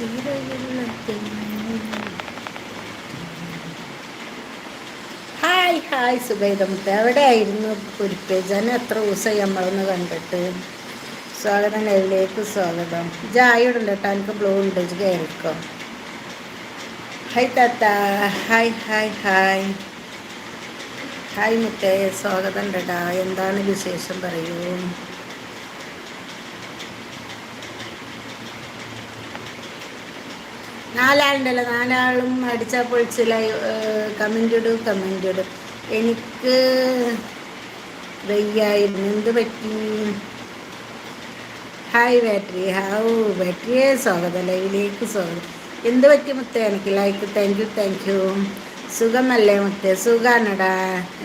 Hi hi സുബൈദമുത്ത്. എവിടെയായിരുന്നു കുരിപ്പ്. ജന എത്ര ദിവസം നമ്മളൊന്ന് കണ്ടിട്ട്. സ്വാഗതം ലൈവിലേക്ക് സ്വാഗതം. ജായ ഉണ്ട് കേട്ടോ. എനിക്ക് ബ്ലൂ ഉണ്ട്. കയറിക്കോ ഹായ് താത്ത. Hi hi hi. ഹായ് മുത്തേ. സ്വാഗതം ഉണ്ടടാ. എന്താണ് വിശേഷം? പറയൂ. നാലാളുണ്ടല്ലോ. നാലാളും അടിച്ചാൽ പൊളിച്ചില്ല. കമന്റ് ഇടും കമന്റ് ഇടും. എനിക്ക് വയ്യായിരുന്നു എന്ത് പറ്റി? ഹായ് ബാറ്ററി ഹൗ ബാറ്ററിയെ സ്വാഗതം. ലൈവിലേക്ക് സ്വാഗതം. എന്ത് പറ്റി മുത്തേ? എനിക്ക് like thank you thank you സുഖമല്ലേ മുത്തേ? സുഖാണടാ.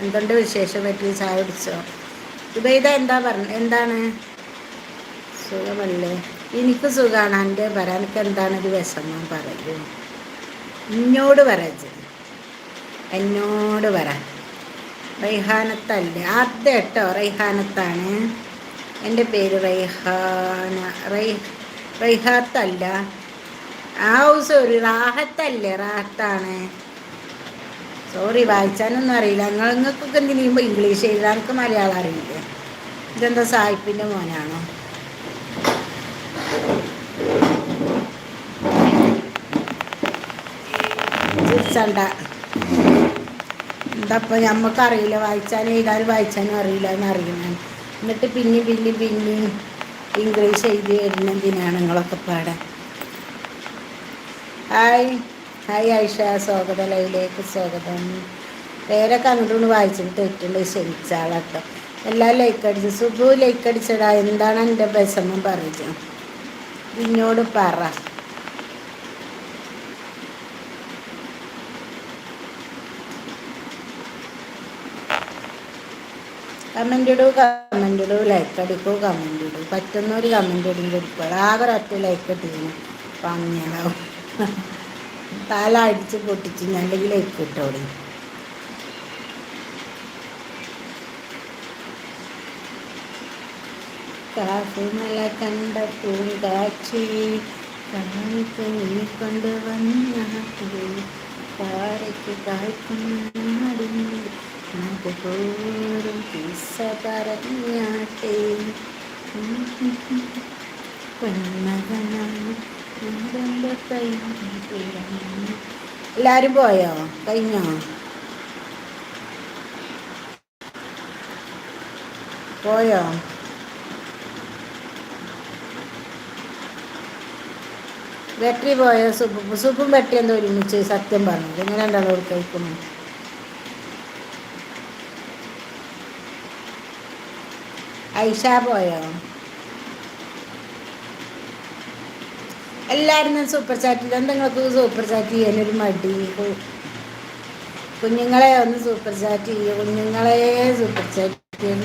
എന്തുണ്ട് വിശേഷം? പറ്റി ചായ കുടിച്ചോ? ഇതാ എന്താ പറഞ്ഞ എന്താണ്? സുഖമല്ലേ? എനിക്ക് സുഖമാണ് എന്റെ പറ എനിക്ക് എന്താണ് ഒരു വിഷമം പറയൂ. എന്നോട് പറയച്ച് എന്നോട് പറ റൈഹാനത്തല്ലേ? ആദ്യം കേട്ടോ റൈഹാനത്താണ്. എന്റെ പേര് റൈഹാന റൈ റൈഹാത്തല്ല. ആ സോറി റാഹത്തല്ലേ? റാഹത്താണ്. സോറി വായിച്ചാനൊന്നും അറിയില്ല. നിങ്ങൾ നിങ്ങൾക്കൊക്കെ എന്തിനുമ്പോൾ ഇംഗ്ലീഷ് എഴുതാനൊക്കെ മലയാളം അറിയില്ലേ? ഇതെന്താ സാഹിപ്പിന്റെ മോനാണോ? ചിരിച്ചണ്ട എന്താപ്പം നമുക്കറിയില്ല വായിച്ചാലും എഴുതാനും വായിച്ചാലും അറിയില്ല എന്നറിയുന്നു എന്നിട്ട് പിന്നെ പിന്നെ പിന്നെ ഇംഗ്ലീഷ് എഴുതി വരുന്നതിനാണ് നിങ്ങളൊക്കെ പാടാൻ ഹായ്. ഹായ് ഐഷ സ്വാഗതം. ലൈലേക്ക് സ്വാഗതം. പേരൊക്കെ അങ്ങോട്ടുകൊണ്ട് വായിച്ചിട്ട് തെറ്റുണ്ട്. ക്ഷമിച്ചാളട്ടോ. എല്ലാം ലൈക്ക് അടിച്ചു. സുബു ലൈക്ക് അടിച്ചടാ. എന്താണ് എന്റെ വിഷമം? പറയുക ഇന്നോട് പറ. കമന്റ് ഇടൂ കമന്റ് ഇടൂ ലൈക്ക് അടിക്കൂ കമന്റ് ഇടൂ പറ്റുന്നൊരു കമന്റ് ഇടും കൊടുക്കുക ആകെ ഒറ്റ ലൈക്ക് ഇട്ടിരുന്നു പങ്ങിയാവും തല അടിച്ച് പൊട്ടിച്ച് അല്ലെങ്കിൽ ലൈക്ക് ഇട്ടോടി കാഫിമല കണ്ട പൂങ്കാച്ചി കാണിക്ക് നീ കൊണ്ടുവന്ന പാറയ്ക്ക് കായ്ക്കുന്ന മധുപോരും കിസ്സ പറഞ്ഞാട്ടെ. എല്ലാരും പോയോ? കഴിഞ്ഞോ? പോയോ? ബാറ്ററി പോയോ? സൂപ്പും സൂപ്പും ബാറ്ററി എന്തോ ഒരുമിച്ച് സത്യം പറഞ്ഞു ഇങ്ങനെ രണ്ടാളും കഴിക്കുന്നു ഐഷ പോയോ? എല്ലാവരും സൂപ്പർ ചാറ്റ് എന്താ നിങ്ങൾക്ക് സൂപ്പർ ചാറ്റ് ചെയ്യാനൊരു മടി? കുഞ്ഞുങ്ങളെ ഒന്ന് സൂപ്പർ ചാറ്റ് ചെയ്യുക കുഞ്ഞുങ്ങളെ സൂപ്പർ ചാറ്റ് ചെയ്യാൻ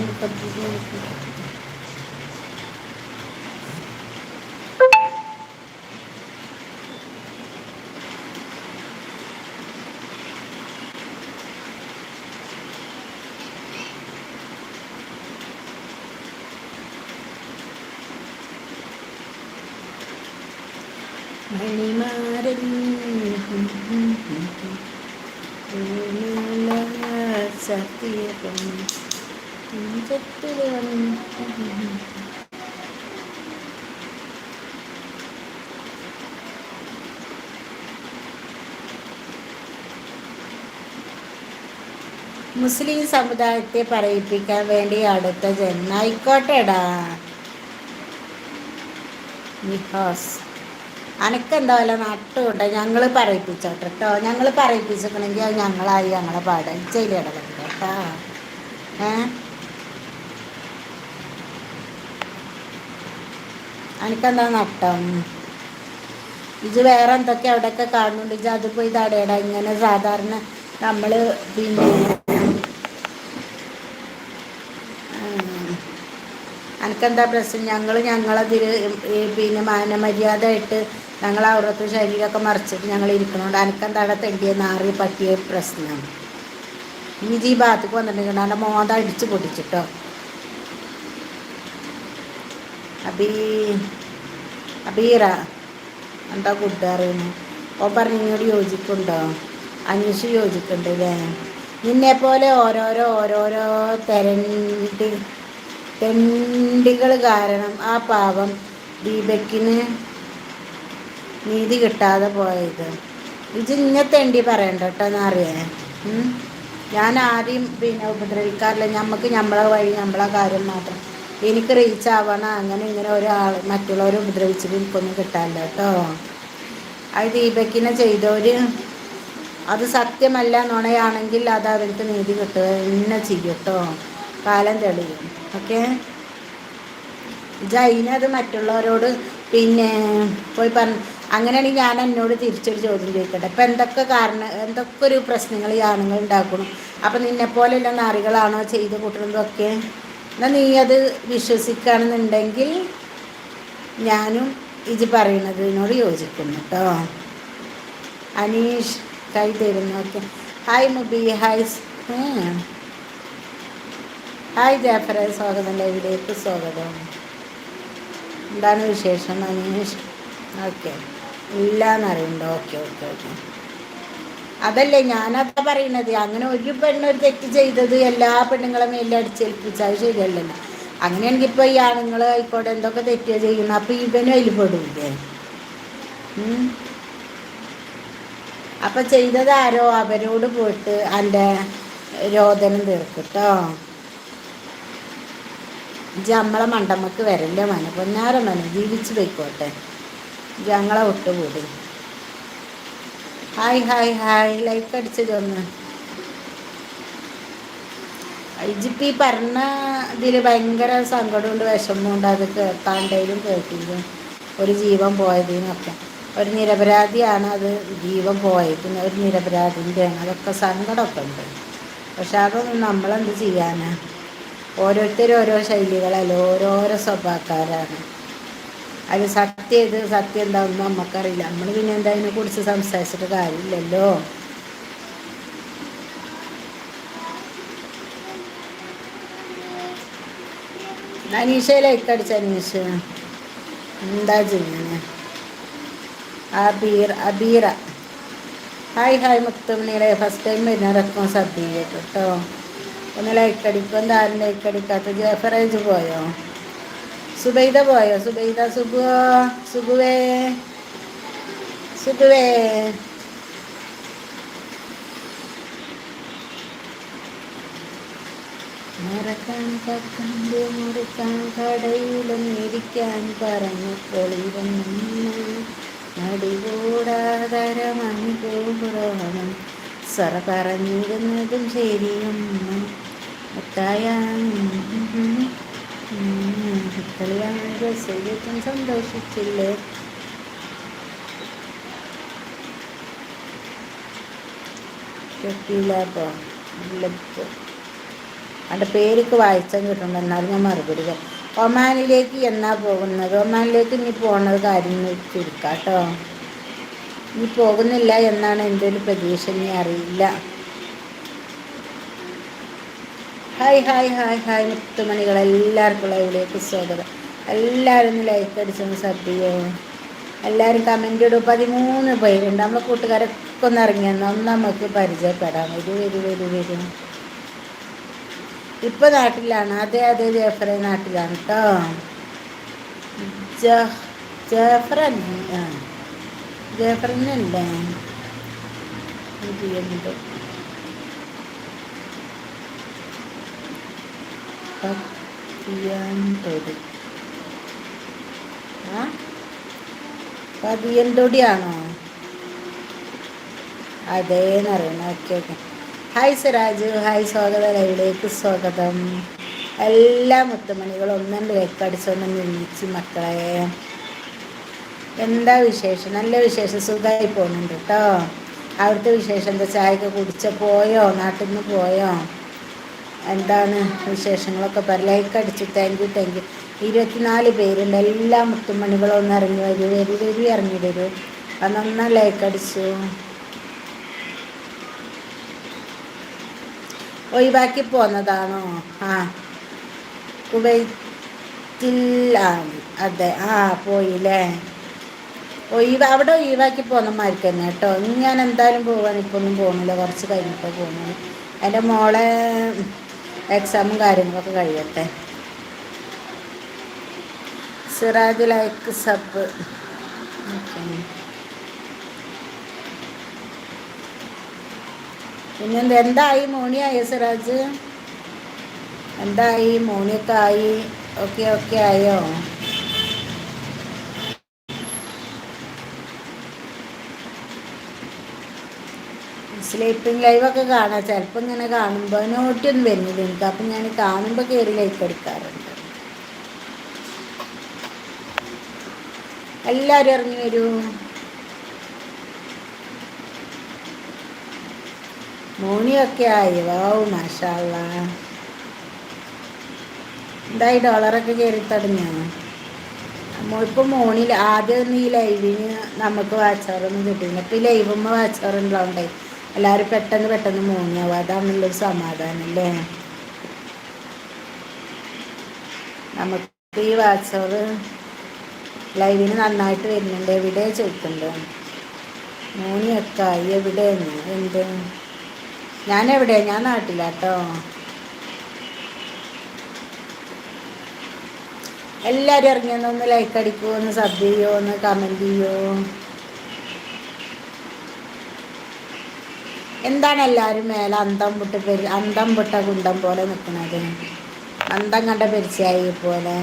മുസ്ലിം സമുദായത്തെ പറയിപ്പിക്കാൻ വേണ്ടി അടുത്ത ജന്മ. ആയിക്കോട്ടെടാ. നിഹാസ് അനക്കെന്താ വല്ല നട്ടുകൊണ്ട് ഞങ്ങൾ പറയിപ്പിച്ചോട്ടെ കേട്ടോ ഞങ്ങൾ പറയിപ്പിച്ചിക്കണമെങ്കിൽ അത് ഞങ്ങളായി ഞങ്ങളെ പാടാൻ ചെയ്ത് കേട്ടാ ഏ? അനക്കെന്താ നട്ടം? ഇത് വേറെ എന്തൊക്കെ അവിടെയൊക്കെ കാണുന്നുണ്ട്? ഇത് അത് പോയി തടയടാ ഇങ്ങനെ സാധാരണ നമ്മൾ പിന്നെ എനിക്കെന്താ പ്രശ്നം? ഞങ്ങൾ ഞങ്ങളതിൽ പിന്നെ മാനമര്യാദയായിട്ട് ഞങ്ങൾ അവരുടെ ശരീരമൊക്കെ മറിച്ചിട്ട് ഞങ്ങൾ ഇരിക്കണോണ്ട് എനിക്കെന്താ അവിടെ തെണ്ടിയ നാറി പറ്റിയ പ്രശ്നമാണ് ഇനി ഈ ഭാഗത്തേക്ക് വന്നിട്ടുണ്ടെങ്കിൽ എന്റെ മോത അടിച്ച് പൊട്ടിച്ചിട്ടോ? അബീ അബീറ എന്താ കൂട്ടുകാരെന്ന് ഓ പറഞ്ഞോട് യോജിക്കുന്നുണ്ടോ? അനീഷ് യോജിക്കുന്നുണ്ട് അല്ലേ നിന്നെപ്പോലെ ഓരോരോ ഓരോരോ തെരണ്ടി തെണ്ടികൾ കാരണം ആ പാവം ദീപക്കിന് നീതി കിട്ടാതെ പോയത്. ഇത് ഇങ്ങനെ തെണ്ടി പറയണ്ട കേട്ടോ എന്നറിയേ ഞാൻ ആരെയും പിന്നെ ഉപദ്രവിക്കാറില്ല. നമുക്ക് നമ്മളെ വഴി നമ്മളെ കാര്യം മാത്രം. എനിക്ക് റീച്ച് ആവണം അങ്ങനെ ഇങ്ങനെ ഒരാൾ മറ്റുള്ളവരെ ഉപദ്രവിച്ചിട്ട് എനിക്കൊന്നും കിട്ടാനില്ല കേട്ടോ അത് ദീപക്കിനെ ചെയ്തവർ അത് സത്യമല്ല നുണയാണെങ്കിൽ അത് അവർക്ക് നീതി കിട്ടുക എന്നെ ചെയ്യും കേട്ടോ കാലം തെളിയും. ഓക്കെ. ജൈനത് മറ്റുള്ളവരോട് പിന്നെ പോയി പറഞ്ഞു. അങ്ങനെയാണെങ്കിൽ ഞാൻ എന്നോട് തിരിച്ചൊരു ചോദ്യം ചോദിക്കട്ടെ. ഇപ്പം എന്തൊക്കെ കാരണം എന്തൊക്കെ ഒരു പ്രശ്നങ്ങൾ ഈ ആണുങ്ങൾ ഉണ്ടാക്കണം അപ്പം നിന്നെപ്പോലെയുള്ള നാറികളാണോ ചെയ്ത് കൂട്ടുന്നതൊക്കെ എന്നാൽ നീ അത് വിശ്വസിക്കുകയാണെന്നുണ്ടെങ്കിൽ ഞാനും ഇത് പറയുന്നതിനോട് യോജിക്കുന്നു കേട്ടോ. അനീഷ് കൈ തരുന്നു. Okay. Hi Mubi. Hi hi ജാഫറെ സ്വാഗതം. ലൈവിലേക്ക് സ്വാഗതം. എന്താണ് വിശേഷം? അനീഷ് ഓക്കെ. ഇല്ല എന്നറിയണ്ടോ ഓക്കെ ഓക്കെ ഓക്കെ. അതല്ലേ ഞാനതാ പറയണത്. അങ്ങനെ ഒരു പെണ്ണൊരു തെറ്റ് ചെയ്തത് എല്ലാ പെണ്ണുങ്ങളെ മേലെ അടിച്ചേൽപ്പിച്ചാൽ ശരിയല്ലല്ലോ. അങ്ങനെയാണെങ്കിൽ ഇപ്പോൾ ഈ ആണുങ്ങൾ ആയിക്കോട്ടെ എന്തൊക്കെ തെറ്റ് ചെയ്യുന്നു? അപ്പോൾ ഇവനും അതിൽ പെടില്ലേ അപ്പം ചെയ്തത് ആരോ? അവരോട് പോയിട്ട് എന്റെ രോദനം തീർക്കട്ടോ ഇജ്ജ് നമ്മളെ മണ്ടമ്മക്ക് വരല്ലേ മന. പൊന്നാര മന ജീവിച്ച് പോയിക്കോട്ടെ. ഞങ്ങളെ വിട്ടുകൂടി. Hi hi hi. ലൈക്ക് അടിച്ചതൊന്ന് ഇജിപ്പി പറഞ്ഞ ഇതിൽ ഭയങ്കര സങ്കടമുണ്ട് വിഷമമുണ്ട് അത് കേൾക്കാണ്ടേലും കേട്ടില്ലും? ഒരു ജീവൻ പോയതിനൊക്കെ. ഒരു നിരപരാധിയാണ് അത് ജീവൻ പോയത് ഒരു നിരപരാധിന്റെ അതൊക്കെ സങ്കടമൊക്കെ ഉണ്ട്. പക്ഷെ അതൊന്നും നമ്മളെന്ത് ചെയ്യാനാണ് ഓരോരുത്തരും ഓരോ ശൈലികളല്ല ഓരോരോ സ്വഭാവക്കാരാണ്. അത് സത്യം ഇത് സത്യം എന്താണെന്ന് നമുക്കറിയില്ല നമ്മൾ പിന്നെ എന്താ കുറിച്ച് സംസാരിച്ചിട്ട് കാര്യമില്ലല്ലോ. അനീഷയിലേക്ക് അടിച്ച അനീഷ. എന്താ ചെയ്യുന്നത് അബീർ അബീറ. ഹായ് ഹായ് മുത്തുമണിയുടെ ഫസ്റ്റ് ടൈം വരുന്ന വരുന്നവരൊക്കെ അബീർ കേട്ടോ. ഒന്ന് ലൈക്ക് അടിക്കും. എന്തായാലും ലൈക്ക് അടിക്കാത്ത ജഫറേജ് പോയോ? സുബൈദ പോയോ? സുബൈദ സുബു സുബുവേ. സുബുവേ. മറക്കാൻ കക്കന്റെ മുറിക്കാൻ കടയിലും ഇരിക്കാൻ പറഞ്ഞു. പൊളിവൻ നടികൂടാതരമണി കൂടാണം സറ പറഞ്ഞിരുന്നതും ശരിയും. ശരീരത്തും സന്തോഷിച്ചില്ലേ? അവിടെ ലബ് പേരൊക്കെ വായിച്ചാൽ കിട്ടുന്നുണ്ട് എന്നാലും ഞാൻ മറുപടി ഒമാനിലേക്ക് എന്നാ പോകുന്നത്? ഒമാനിലേക്ക് ഇനി പോകുന്നത് കാര്യം ചുരുക്കാം കേട്ടോ ഇനി പോകുന്നില്ല എന്നാണ് എന്റെ ഒരു പ്രതീക്ഷ ഇനി അറിയില്ല. ഹായ് ഹായ് ഹായ് ഹായ് മുത്തുമണികൾ എല്ലാവർക്കും ലൈവിലേക്ക് സ്വാഗതം. എല്ലാവരും ഒന്ന് ലൈക്ക് അടിച്ചൊന്ന് സബ് എല്ലാവരും കമന്റ് ഇടും. പതിമൂന്ന് പേരുണ്ട്. നമ്മളെ കൂട്ടുകാരൊക്കെ ഒന്ന് ഇറങ്ങിയെന്ന് ഒന്ന് നമുക്ക് പരിചയപ്പെടാം. വരൂ വരൂ വരൂ വരും. ഇപ്പൊ നാട്ടിലാണ്. അതെ അതെ ജേഫറെ നാട്ടിലാണ് കേട്ടോ ജേഫറൻ പതിയന്തൊടി ആ? പതിയന്തൊടിയാണോ അതേന്നറിയണം okay okay. Hi Siraj hi സ്വാഗതം. ലൈവിലേക്ക് സ്വാഗതം. എല്ലാ മുത്തുമണികളും ഒന്നും ലൈക്ക് അടിച്ചൊന്നും വിളിച്ച് മക്കളെ. എന്താ വിശേഷം? നല്ല വിശേഷം. സുഖമായി പോകുന്നുണ്ട് കേട്ടോ അവിടുത്തെ വിശേഷം എന്താ? ചായക്ക് കുടിച്ച പോയോ? നാട്ടിൽ നിന്ന് പോയോ? എന്താണ് വിശേഷങ്ങളൊക്കെ പറ. ലൈക്ക് അടിച്ചു. താങ്ക് യു താങ്ക് യു ഇരുപത്തിനാല് പേരുണ്ട്. എല്ലാ മുത്തുമണികളും ഒന്ന് ഇറങ്ങി വരൂ. വരൂ വരൂ ഇറങ്ങി വരൂ. അതൊന്നാ ലൈക്ക് അടിച്ചു. ഒഴിവാക്കി പോന്നതാണോ? ആ. കുവൈറ്റിലാണ് അതെ. ആ പോയില്ലേ? ഒഴിവ് അവിടെ ഒഴിവാക്കി പോന്നമാർക്ക് തന്നെ കേട്ടോ. ഇനി ഞാൻ എന്തായാലും പോകാൻ ഇപ്പോൾ ഒന്നും പോകുന്നില്ല കുറച്ച് കഴിഞ്ഞിട്ടേ പോകുന്നു എന്റെ മോളെ എക്സാമും കാര്യങ്ങളൊക്കെ കഴിയട്ടെ. സിറാജ് ലൈക്ക് സബ് പിന്നെ എന്തായി? മോണിയായോ സിറാജ്? എന്തായി? മോണിയൊക്കെ ആയി? ഓക്കെ ഓക്കെ ആയോ? സ്ലീപ്പിംഗ് ലൈവൊക്കെ കാണാം. ചിലപ്പോൾ ഇങ്ങനെ കാണുമ്പോൾ നോട്ടൊന്നും വരുന്നില്ല. എനിക്ക് അപ്പം ഞാൻ കാണുമ്പോൾ കയറി ലൈക്ക് എടുക്കാറുണ്ട്. എല്ലാവരും ഇറങ്ങി വരൂ. മോണിയൊക്കെ ആയി. വാവ് മാഷാള്ള. എന്തായി ഡോളറൊക്കെ കയറി തുടങ്ങിയോ ഇപ്പം മോണിൽ ആദ്യം ഈ ലൈവിന് നമുക്ക് വാച്ചാറൊന്നും കിട്ടിയില്ല. ഇപ്പം ഈ ലൈവുമ്പോൾ വാച്ചാറുണ്ടാവണ്ടേ എല്ലാവരും പെട്ടെന്ന് പെട്ടെന്ന് മൂങ്ങിയാവും അതാണുള്ളൊരു സമാധാനം അല്ലേ? നമുക്ക് ഈ വാട്സപ്പ് ലൈവിന് നന്നായിട്ട് വരുന്നുണ്ട്. എവിടെ ചോദിക്കുന്നുണ്ട്? മൂന്നിയൊക്കായി എവിടെയെന്ന് എന്ത്? ഞാൻ എവിടെയാ ഞാൻ നാട്ടിലാട്ടോ. എല്ലാവരും ഇറങ്ങിയെന്നൊന്ന് ലൈക്ക് അടിക്കുമോ ഒന്ന് സബ് ചെയ്യുമോ ഒന്ന് കമന്റ് ചെയ്യുമോ എന്താണ് എല്ലാവരും മേലെ അന്തം പൊട്ട് പെരി അന്തം പൊട്ട കുണ്ടം പോലെ നിൽക്കുന്നത് അന്തം കണ്ട പെരിച്ചായി പോലെ.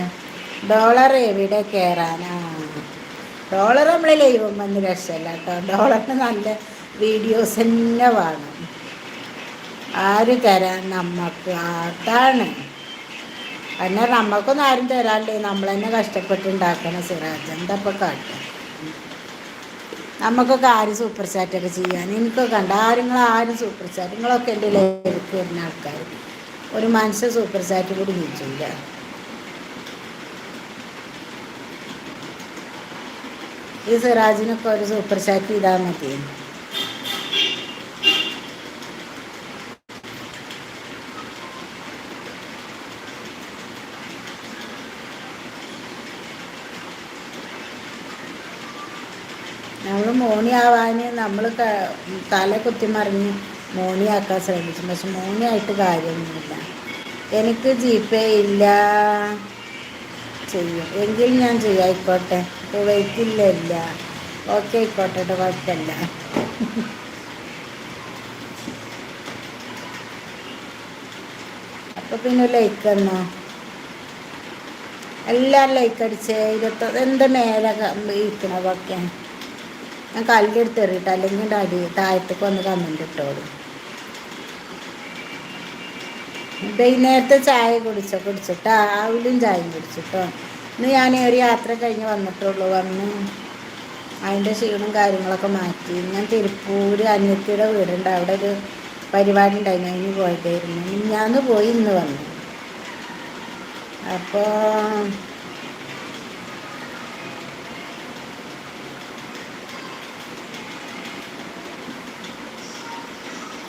ഡോളർ എവിടെ കയറാനാ ഡോളർ നമ്മൾ ലൈവം വന്ന് രക്ഷയില്ല കേട്ടോ. ഡോളറിന് നല്ല വീഡിയോസ് തന്നെ വേണം. ആര് തരാൻ നമുക്ക് അതാണ്. അന്നേരം നമുക്കൊന്നും ആരും തരാല്ലേ നമ്മൾ തന്നെ കഷ്ടപ്പെട്ടുണ്ടാക്കണം സിറാജ്. എന്താ ഇപ്പം കാട്ടുക നമുക്കൊക്കെ ആരും സൂപ്പർ ചാറ്റൊക്കെ ചെയ്യാൻ. എനിക്കൊക്കെ കണ്ട ആരും ആരും സൂപ്പർ ചാറ്റ് നിങ്ങളൊക്കെ എന്റെ ലൈഫിലേക്ക് വരുന്ന ആൾക്കാർ ഒരു മനുഷ്യ സൂപ്പർ ചാറ്റ് കൂടി നിൽക്കില്ല ഈ സിറാജിനൊക്കെ ഒരു സൂപ്പർ ചാറ്റ് ചെയ്താൽ മതി നമ്മൾ മോണിയാവാൻ നമ്മൾ തല കുത്തിമറിഞ്ഞ് മോണിയാക്കാൻ ശ്രമിച്ചു. പക്ഷെ മോണിയായിട്ട് കാര്യമൊന്നുമില്ല. എനിക്ക് ജി പേ ഇല്ല. ചെയ്യും. എങ്കിൽ ഞാൻ ചെയ്യാം. ആയിക്കോട്ടെ. വെയിറ്റില്ല ഇല്ല. ഓക്കെ ആയിക്കോട്ടെ. കുഴപ്പമില്ല. അപ്പോൾ പിന്നെ ലൈക്ക് എന്നോ എല്ലാം ലൈക്ക് അടിച്ചേ. ഇരുപത്തൊന്ന്. എന്റെ മേലെ ഇരിക്കണതൊക്കെ ഞാൻ കല്ലെടുത്ത് എറിയിട്ട് അല്ലെങ്കിൽ അടി താഴത്തേക്ക് വന്ന് കമന്റ് ഇട്ടോളൂ. വൈകുന്നേരത്തെ ചായ കുടിച്ചോ? കുടിച്ചിട്ടോ ആവിലും ചായയും കുടിച്ചിട്ടോ? ഇന്ന് ഞാൻ ഒരു യാത്ര കഴിഞ്ഞ് വന്നിട്ടുള്ളൂ. വന്ന് അതിന്റെ ക്ഷീണം കാര്യങ്ങളൊക്കെ മാറ്റി. ഞാൻ തിരുപ്പൂർ അനിയത്തിയുടെ വീടുണ്ട്. അവിടെ ഒരു പരിപാടി ഉണ്ടായിരുന്നു അതിന് പോയതായിരുന്നു. ഞാൻ പോയി ഇന്ന് വന്നു. അപ്പോൾ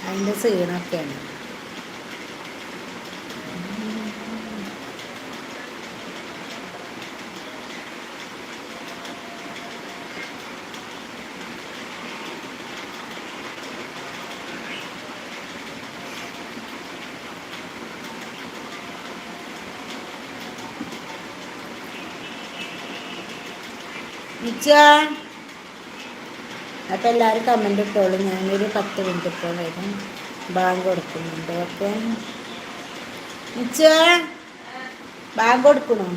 അതിന്റെ സീണൊക്കെയാണ്. നിച്ചാ അപ്പോൾ എല്ലാവരും കമന്റ് ഇട്ടോളൂ. ഞാനൊരു പത്ത് മിനിറ്റ് ഇപ്പോൾ വരും. ബാങ്ക് കൊടുക്കുന്നുണ്ട്. ഓക്കെ. ബാങ്ക് കൊടുക്കണോ?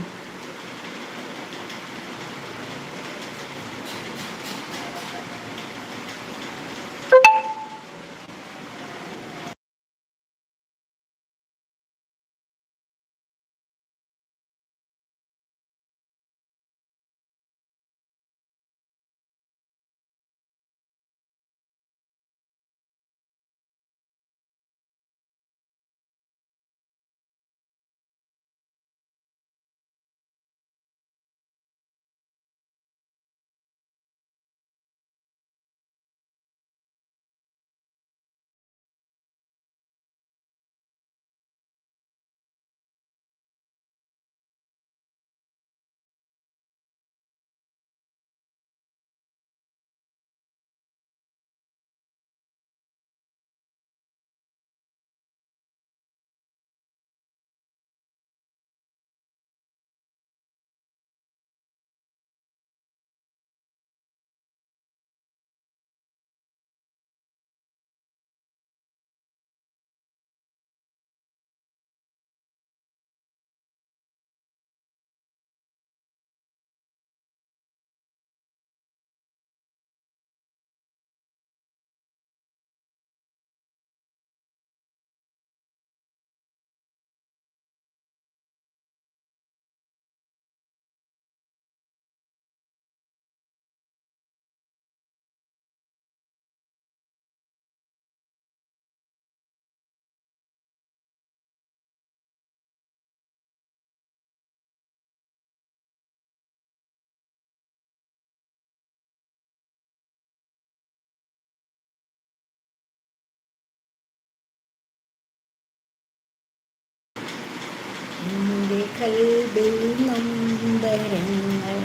കൽബിൽ നൊമ്പരങ്ങൾ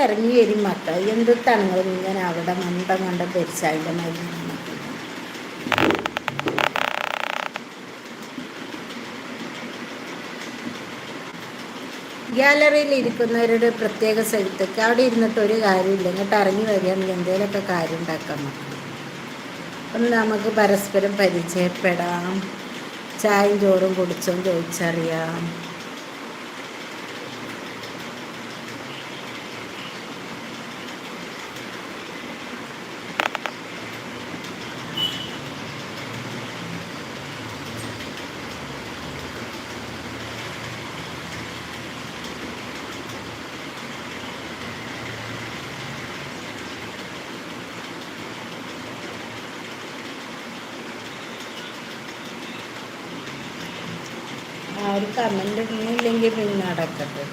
ഇറങ്ങി വരും മക്കൾ എന്തിട്ടാണ് നിങ്ങൾ ഇങ്ങനെ അവിടെ മണ്ടം കണ്ട പെരിച്ചാലിന്റെ മരുന്ന്. ഗ്യാലറിയിൽ ഇരിക്കുന്നവരുടെ പ്രത്യേക സ്ഥലത്തേക്ക് അവിടെ ഇരുന്നിട്ട് ഒരു കാര്യമില്ല. ഇങ്ങോട്ട് ഇറങ്ങി വരികയാണെങ്കിൽ എന്തെങ്കിലുമൊക്കെ കാര്യം ഉണ്ടാക്കാൻ ഒന്ന് നമുക്ക് പരസ്പരം പരിചയപ്പെടാം. ചായയും ചോറും കുടിച്ചോ ചോദിച്ചറിയാം. ആ